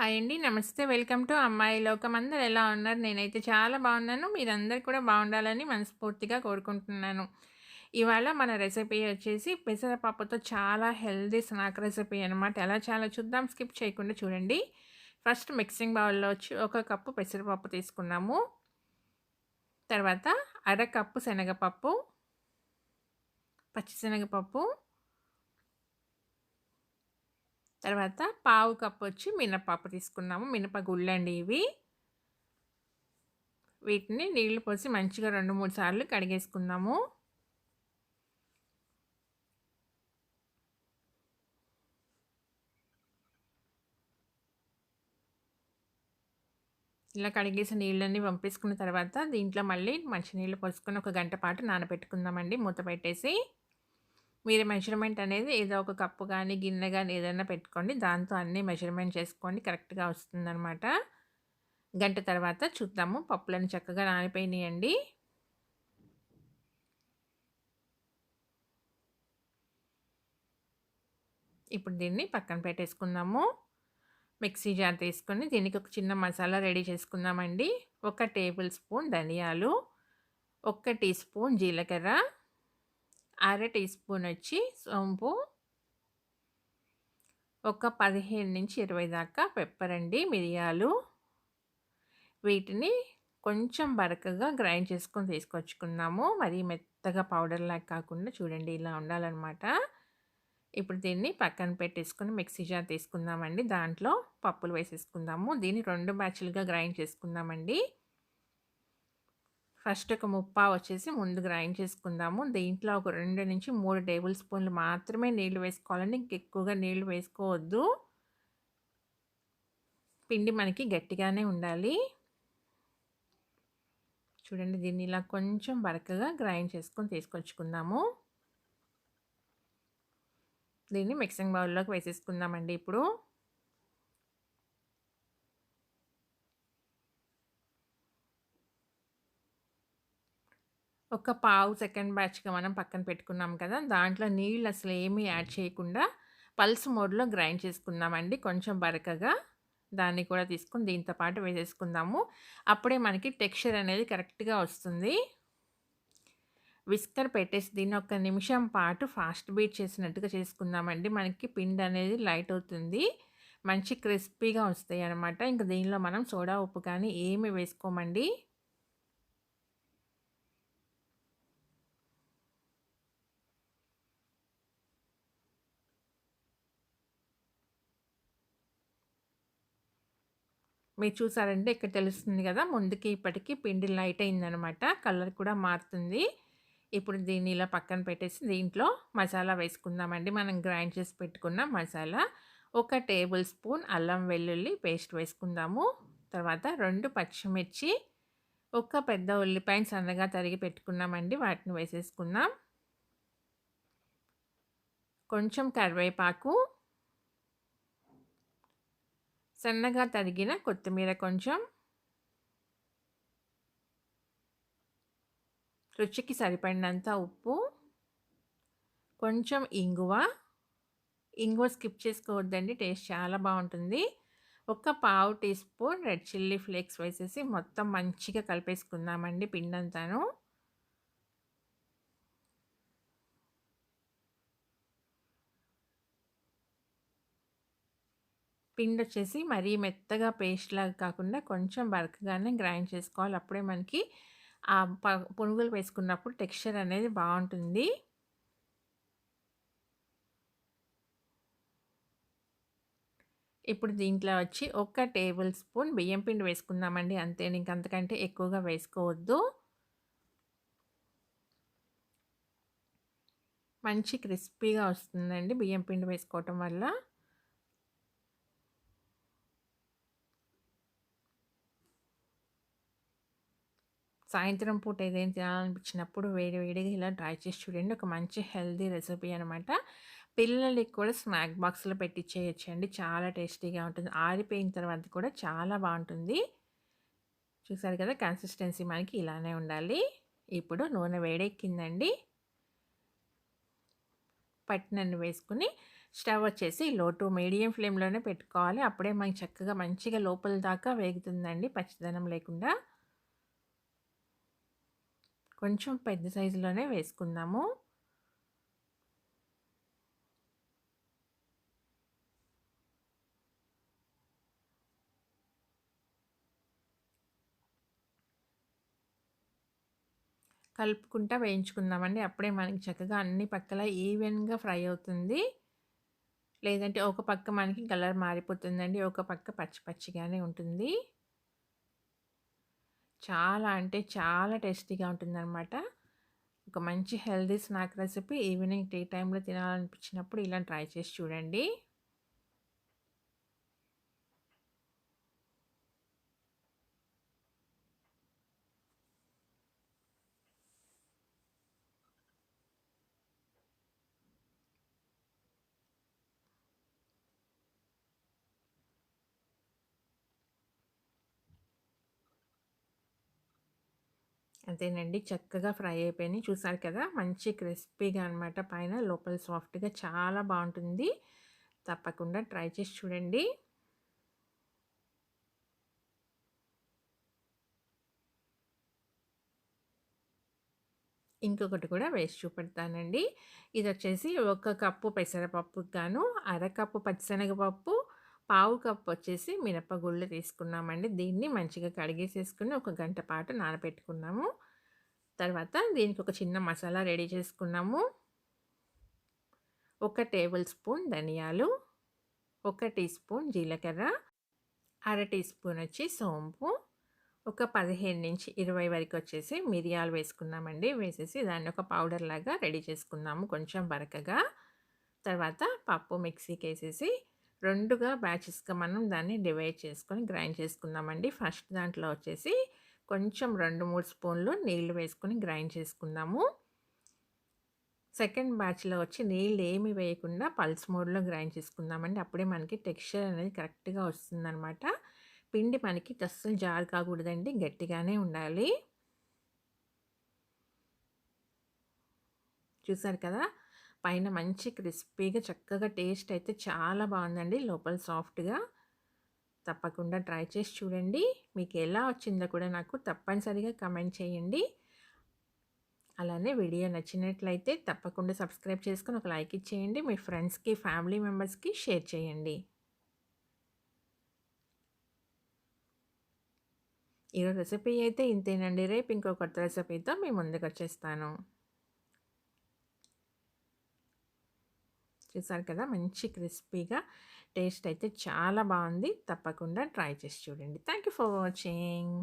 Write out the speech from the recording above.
Hi అండి. నమస్తే. Welcome to అమ్మాయి లోకం. అందరు ఎలా ఉన్నారు? నేనైతే చాలా బాగున్నాను. మీరందరు కూడా బాగుండాలని మనస్ఫూర్తిగా కోరుకుంటున్నాను. ఇవాళ మన రెసిపీ వచ్చేసి పెసరపప్పుతో చాలా హెల్దీ స్నాక్ రెసిపీ అనమాట. ఎలా చాలా చూద్దాం. స్కిప్ చేయకుండా చూడండి. ఫస్ట్ మిక్సింగ్ బౌల్‌లో వచ్చి ఒక కప్పు పెసరపప్పు తీసుకున్నాము. తర్వాత అర కప్పు శనగపప్పు, పచ్చిశనగపప్పు తర్వాత పావు కప్పు వచ్చి మినపప్పు తీసుకున్నాము. మినపగుళ్ళండి ఇవి. వీటిని నీళ్ళు పోసి మంచిగా రెండు మూడు సార్లు కడిగేసుకున్నాము ఇలా కడిగేసి నీళ్ళని పంపేసుకున్న తర్వాత దీంట్లో మళ్ళీ మంచినీళ్ళు పోసుకొని ఒక గంట పాటు నానబెట్టుకుందామండి. మూత పెట్టేసి మీరు మెజర్మెంట్ అనేది ఏదో ఒక కప్పు కానీ గిన్నె కానీ ఏదైనా పెట్టుకోండి. దాంతో అన్నీ మెజర్మెంట్ చేసుకోండి కరెక్ట్గా వస్తుందన్నమాట. గంట తర్వాత చూద్దాము. పప్పులను చక్కగా నానిపోయినాయండి. ఇప్పుడు దీన్ని పక్కన పెట్టేసుకుందాము. మిక్సీ జార్ తీసుకొని దీనికి ఒక చిన్న మసాలా రెడీ చేసుకుందామండి. ఒక టేబుల్ స్పూన్ ధనియాలు ఒక టీ స్పూన్ జీలకర్ర అర టీ స్పూన్ వచ్చి సోంపు. ఒక పదిహేను నుంచి ఇరవై దాకా పెప్పర్ అండి మిరియాలు. వీటిని కొంచెం బరకగా గ్రైండ్ చేసుకొని తీసుకొచ్చుకున్నాము మరీ మెత్తగా పౌడర్ లాగా కాకుండా చూడండి ఇలా ఉండాలన్నమాట. ఇప్పుడు దీన్ని పక్కన పెట్టేసుకుని మిక్సీ జార్ తీసుకుందామండి. దాంట్లో పప్పులు వేసేసుకుందాము. దీన్ని రెండు బ్యాచ్లుగా గ్రైండ్ చేసుకుందామండి. ఫస్ట్ ఒక ముప్పా వచ్చేసి ముందు గ్రైండ్ చేసుకుందాము. దీంట్లో ఒక రెండు నుంచి మూడు టేబుల్ స్పూన్లు మాత్రమే నీళ్ళు వేసుకోవాలండి. ఇంకెక్కువగా నీళ్ళు వేసుకోవద్దు. పిండి మనకి గట్టిగానే ఉండాలి. చూడండి దీన్ని ఇలా కొంచెం బరకగా గ్రైండ్ చేసుకొని తీసుకొచ్చుకుందాము. దీన్ని మిక్సింగ్ బౌల్లోకి వేసేసుకుందామండి ఇప్పుడు. ఒక పావు సెకండ్ బ్యాచ్‌గా మనం పక్కన పెట్టుకున్నాం కదా! దాంట్లో నీళ్ళు అసలు ఏమీ యాడ్ చేయకుండా పల్స్ మోడ్‌లో గ్రైండ్ చేసుకుందామండి కొంచెం బరకగా. దాన్ని కూడా తీసుకొని దీంతో పాటు వేసేసుకుందాము. అప్పుడే మనకి టెక్స్చర్ అనేది కరెక్ట్‌గా వస్తుంది. విస్కర్ పెట్టేసి దీన్ని ఒక నిమిషం పాటు ఫాస్ట్ బీట్ చేసినట్టుగా చేసుకుందామండి. మనకి పిండి అనేది లైట్ అవుతుంది. మంచి క్రిస్పీగా వస్తాయన్నమాట. ఇంక దీనిలో మనం సోడా ఉప్పు కానీ ఏమి వేసుకోమండి. మీరు చూసారంటే ఇక్కడ తెలుస్తుంది కదా ముందుకి ఇప్పటికి పిండి లైట్ అయిందనమాట కలర్ కూడా మారుతుంది. ఇప్పుడు దీన్ని ఇలా పక్కన పెట్టేసి దీంట్లో మసాలా వేసుకుందామండి. మనం గ్రైండ్ చేసి పెట్టుకున్న మసాలా ఒక టేబుల్ స్పూన్ అల్లం వెల్లుల్లి పేస్ట్ వేసుకుందాము. తర్వాత రెండు పచ్చిమిర్చి ఒక పెద్ద ఉల్లిపాయను సన్నగా తరిగి పెట్టుకున్నామండి వాటిని వేసేసుకుందాం. కొంచెం కరివేపాకు సన్నగా తరిగిన కొత్తిమీర కొంచెం. రుచికి సరిపడినంత ఉప్పు. కొంచెం ఇంగువ. ఇంగువ స్కిప్ చేసుకోవద్దండి టేస్ట్ చాలా బాగుంటుంది. ఒక పావు teaspoon red chilli flakes వేసేసి మొత్తం మంచిగా కలిపేసుకుందామండి పిండంతాను. పిండి వచ్చేసి మరీ మెత్తగా పేస్ట్ లాగా కాకుండా కొంచెం బరకగానే గ్రైండ్ చేసుకోవాలి. అప్పుడే మనకి ఆ ప పునుగులు వేసుకున్నప్పుడు టెక్స్చర్ అనేది బాగుంటుంది. ఇప్పుడు దీంట్లో వచ్చి ఒక టేబుల్ స్పూన్ బియ్యం పిండి వేసుకుందామండి. అంతే ఇంకంతకంటే ఎక్కువగా వేసుకోవద్దు. మంచి క్రిస్పీగా వస్తుందండి బియ్యం పిండి వేసుకోవటం వల్ల. సాయంత్రం పూట ఏదైనా తినాలనిపించినప్పుడు వేడి వేడిగా ఇలా ట్రై చేసి చూడండి. ఒక మంచి హెల్తీ రెసిపీ అనమాట పిల్లలకి కూడా స్నాక్ బాక్స్లో పెట్టించేయచ్చండి చాలా టేస్టీగా ఉంటుంది. ఆరిపోయిన తర్వాత కూడా చాలా బాగుంటుంది. చూసారు కదా కన్సిస్టెన్సీ మనకి ఇలానే ఉండాలి. ఇప్పుడు నూనె వేడెక్కిందండి. పట్టినన్ను వేసుకుని స్టవ్ వచ్చేసి లో టు మీడియం ఫ్లేమ్లోనే పెట్టుకోవాలి. అప్పుడే మనకి చక్కగా మంచిగా లోపల దాకా వేగుతుందండి పచ్చదనం లేకుండా. కొంచెం పెద్ద సైజులోనే వేసుకుందాము. కలుపుకుంటా వేయించుకుందామండి. అప్పుడే మనకి చక్కగా అన్ని పక్కల ఈవెన్గా ఫ్రై అవుతుంది. లేదంటే ఒక పక్క మనకి కలర్ మారిపోతుందండి. ఒక పక్క పచ్చి పచ్చిగానే ఉంటుంది. చాలా అంటే చాలా టేస్టీగా ఉంటుందన్నమాట. ఒక మంచి healthy snack recipe evening tea టైంలో తినాలనిపించినప్పుడు ఇలా ట్రై చేసి చూడండి. అంతేనండి. చక్కగా ఫ్రై అయిపోయినాయి. చూసారు కదా! మంచి క్రిస్పీగా అనమాట పైన లోపల సాఫ్ట్గా చాలా బాగుంటుంది. తప్పకుండా ట్రై చేసి చూడండి. ఇంకొకటి కూడా వేసి చూపెడతానండి. ఇది వచ్చేసి ఒక కప్పు పెసరపప్పు గాను అరకప్పు పచ్చిశనగపప్పు పావు కప్పు వచ్చేసి మినపగుళ్ళు తీసుకున్నామండి. దీన్ని మంచిగా కడిగేసేసుకుని ఒక గంట పాటు నానబెట్టుకున్నాము. తర్వాత దీనికి ఒక చిన్న మసాలా రెడీ చేసుకున్నాము. ఒక టేబుల్ స్పూన్ ధనియాలు ఒక టీ స్పూన్ జీలకర్ర అర టీ స్పూన్ వచ్చి సోంపు ఒక పదిహేను నుంచి ఇరవై వరకు వచ్చేసి మిరియాలు వేసుకున్నామండి. వేసేసి దాన్ని ఒక పౌడర్ లాగా రెడీ చేసుకున్నాము కొంచెం వరకగా. తర్వాత పప్పు మిక్సీకి వేసేసి రెండుగా బ్యాచెస్గా మనం దాన్ని డివైడ్ చేసుకొని గ్రైండ్ చేసుకుందామండి. ఫస్ట్ దాంట్లో వచ్చేసి కొంచెం రెండు మూడు స్పూన్లు నీళ్ళు వేసుకొని గ్రైండ్ చేసుకుందాము. సెకండ్ బ్యాచ్లో వచ్చి నీళ్ళు ఏమి వేయకుండా పల్స్ మోడ్లో గ్రైండ్ చేసుకుందామండి. అప్పుడే మనకి టెక్స్చర్ అనేది కరెక్ట్గా వస్తుందన్నమాట. పిండి మనకి అస్సలు జారు కాకూడదండి గట్టిగానే ఉండాలి. చూసారు కదా? పైన మంచి క్రిస్పీగా చక్కగా టేస్ట్ అయితే చాలా బాగుందండి. లోపల సాఫ్ట్గా. తప్పకుండా ట్రై చేసి చూడండి. మీకు ఎలా వచ్చిందో కూడా నాకు తప్పనిసరిగా కమెంట్ చేయండి. అలానే వీడియో నచ్చినట్లయితే తప్పకుండా సబ్స్క్రైబ్ చేసుకొని ఒక లైక్ ఇచ్చేయండి. మీ ఫ్రెండ్స్కి ఫ్యామిలీ మెంబర్స్కి షేర్ చేయండి. ఈరోజు రెసిపీ అయితే ఇంతేనండి. రేపు ఇంకో కొత్త రెసిపీతో మీ ముందుకు వచ్చేస్తాను. చూసారు కదా! మంచి క్రిస్పీగా టేస్ట్ అయితే చాలా బాగుంది. తప్పకుండా ట్రై చేసి చూడండి. Thank you for watching.